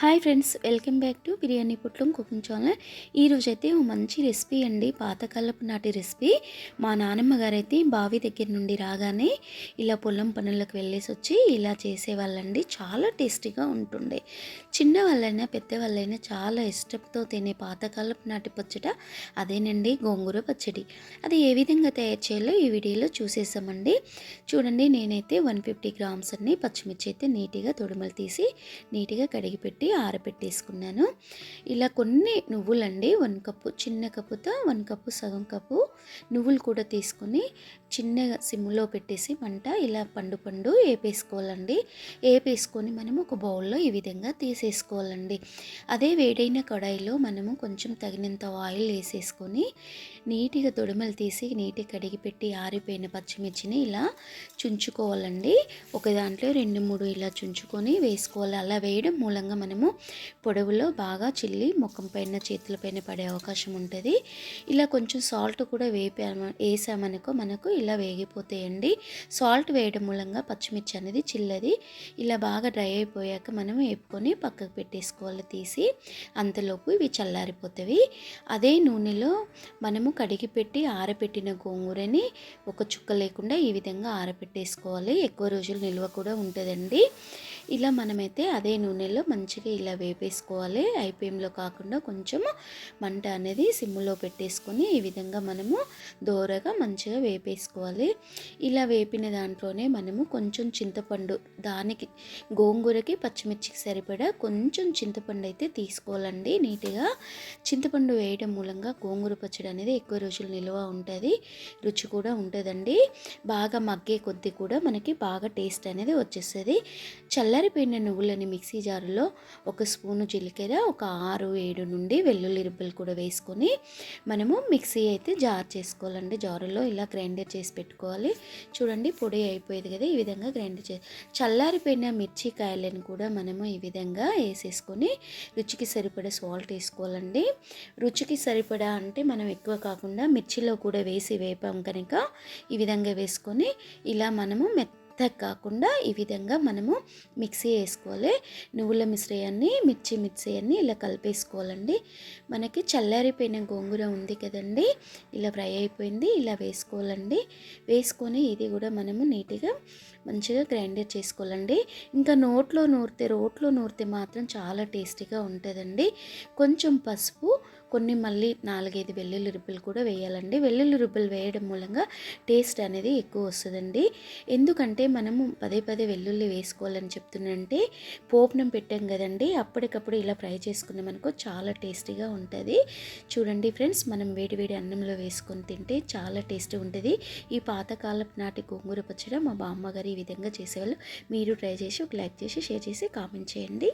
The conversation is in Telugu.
Hi friends welcome back to biryani పుట్లం cooking channel. ఈరోజైతే ఓ మంచి రెసిపీ అండి పాతకాలపు నాటి రెసిపీ. మా నానమ్మ గారైతే బావి దగ్గర నుండి రాగానే ఇలా పొలం పనులకు వెళ్ళేసి వచ్చి ఇలా చేసేవాళ్ళండి. చాలా టేస్టీగా ఉంటుండే. చిన్న వాళ్ళైనా పెద్దవాళ్ళైనా చాలా ఇష్టంతో తినే పాతకాలపు నాటి పచ్చట అదేనండి గోంగూర పచ్చడి. అది ఏ విధంగా తయారు చేయాలో ఈ వీడియోలో చూసేసామండి. చూడండి నేనైతే వన్ ఫిఫ్టీ గ్రామ్స్ అన్ని పచ్చిమిర్చి అయితే నీట్గా తొడుమలు తీసి నీట్గా కడిగిపెట్టి పెట్టి ఆరబెట్టేసుకున్నాను ఇలా కొన్ని నువ్వులండి వన్ కప్పు చిన్న కప్పుతో వన్ కప్పు సగం కప్పు నువ్వులు కూడా తీసుకొని చిన్నగా సిమ్లో పెట్టేసి మంట ఇలా పండు పండు వేపేసుకోవాలండి వేపేసుకొని మనము ఒక బౌల్లో ఈ విధంగా తీసేసుకోవాలండి. అదే వేడైన కడాయిలో మనము కొంచెం తగినంత ఆయిల్ వేసేసుకొని నీట్గా తొడుమలు తీసి నీట్గా కడిగి పెట్టి ఆరిపోయిన పచ్చిమిర్చిని ఇలా చుంచుకోవాలండి. ఒక దాంట్లో రెండు మూడు ఇలా చుంచుకొని వేసుకోవాలి. అలా వేయడం మూలంగా మనం మనము పొడవులో బాగా చిల్లి ముఖం పైన చేతుల పైన పడే అవకాశం ఉంటుంది. ఇలా కొంచెం సాల్ట్ కూడా వేపాము వేసామనుకో మనకు ఇలా వేగిపోతాయండి. సాల్ట్ వేయడం మూలంగా పచ్చిమిర్చి అనేది చిల్లది. ఇలా బాగా డ్రై అయిపోయాక మనం వేపుకొని పక్కకు పెట్టేసుకోవాలి తీసి. అంతలోపు ఇవి చల్లారిపోతాయి అదే నూనెలో మనము కడిగి పెట్టి ఆరబెట్టిన గోంగూరని ఒక చుక్క లేకుండా ఈ విధంగా ఆరపెట్టేసుకోవాలి. ఎక్కువ రోజులు నిల్వ కూడా ఉంటుందండి. ఇలా మనమైతే అదే నూనెలో మంచిగా ఇలా వేపేసుకోవాలి. ఐపీఎంలో కాకుండా కొంచెం మంట అనేది సిమ్లో పెట్టేసుకొని ఈ విధంగా మనము దోరగా మంచిగా వేపేసుకోవాలి. ఇలా వేపిన దాంట్లోనే మనము కొంచెం చింతపండు దానికి గోంగూరకి పచ్చిమిర్చికి సరిపడా కొంచెం చింతపండు అయితే తీసుకోవాలండి. నీట్గా చింతపండు వేయడం మూలంగా గోంగూర పచ్చడి అనేది ఎక్కువ రోజులు నిల్వ ఉంటుంది రుచి కూడా ఉంటుందండి. బాగా మగ్గే కొద్దీ కూడా మనకి బాగా టేస్ట్ అనేది వచ్చేస్తుంది. చల్లారిపోయిన నువ్వులని మిక్సీ జారులో ఒక స్పూను జీలకర్ర ఒక ఆరు ఏడు నుండి వెల్లుల్లి రిబ్బలు కూడా వేసుకొని మనము మిక్సీ అయితే జార్ చేసుకోవాలండి. జారులో ఇలా గ్రైండర్ చేసి పెట్టుకోవాలి. చూడండి పొడి అయిపోయేది కదా ఈ విధంగా గ్రైండర్ చే చల్లారిపోయిన మిర్చి కాయలను కూడా మనము ఈ విధంగా వేసేసుకొని రుచికి సరిపడే సాల్ట్ వేసుకోవాలండి. రుచికి సరిపడా అంటే మనం ఎక్కువ కాకుండా మిర్చిలో కూడా వేసి వేపాం కనుక ఈ విధంగా వేసుకొని ఇలా మనము మెత్త కాకుండా ఈ విధంగా మనము మిక్సీ వేసుకోవాలి. నువ్వుల మిశ్రయాన్ని మిర్చి మిక్సీయాన్ని ఇలా కలిపేసుకోవాలండి. మనకి చల్లారిపోయిన గోంగూర ఉంది కదండి ఇలా ఫ్రై అయిపోయింది ఇలా వేసుకోవాలండి. వేసుకొని ఇది కూడా మనము నీట్గా మంచిగా గ్రైండర్ చేసుకోవాలండి. ఇంకా నోట్లో నూరితే రోట్లో నూరితే మాత్రం చాలా టేస్టీగా ఉంటుందండి. కొంచెం పసుపు కొన్ని మళ్ళీ నాలుగైదు వెల్లుల్లి రుబ్బులు కూడా వేయాలండి. వెల్లుల్లి రుబ్బులు వేయడం మూలంగా టేస్ట్ అనేది ఎక్కువ వస్తుందండి. ఎందుకంటే మనము పదే పదే వెల్లుల్లి వేసుకోవాలని చెప్తున్నానంటే పోపనం పెట్టాం కదండి అప్పటికప్పుడు ఇలా ఫ్రై చేసుకున్నాం అనుకో చాలా టేస్టీగా ఉంటుంది. చూడండి ఫ్రెండ్స్ మనం వేడివేడి అన్నంలో వేసుకొని తింటే చాలా టేస్టీ ఉంటుంది. ఈ పాతకాలపు నాటి గోంగూర పచ్చడి మా బామ్మగారు ఈ విధంగా చేసేవాళ్ళు. మీరు ట్రై చేసి ఒక లైక్ చేసి షేర్ చేసి కామెంట్ చేయండి.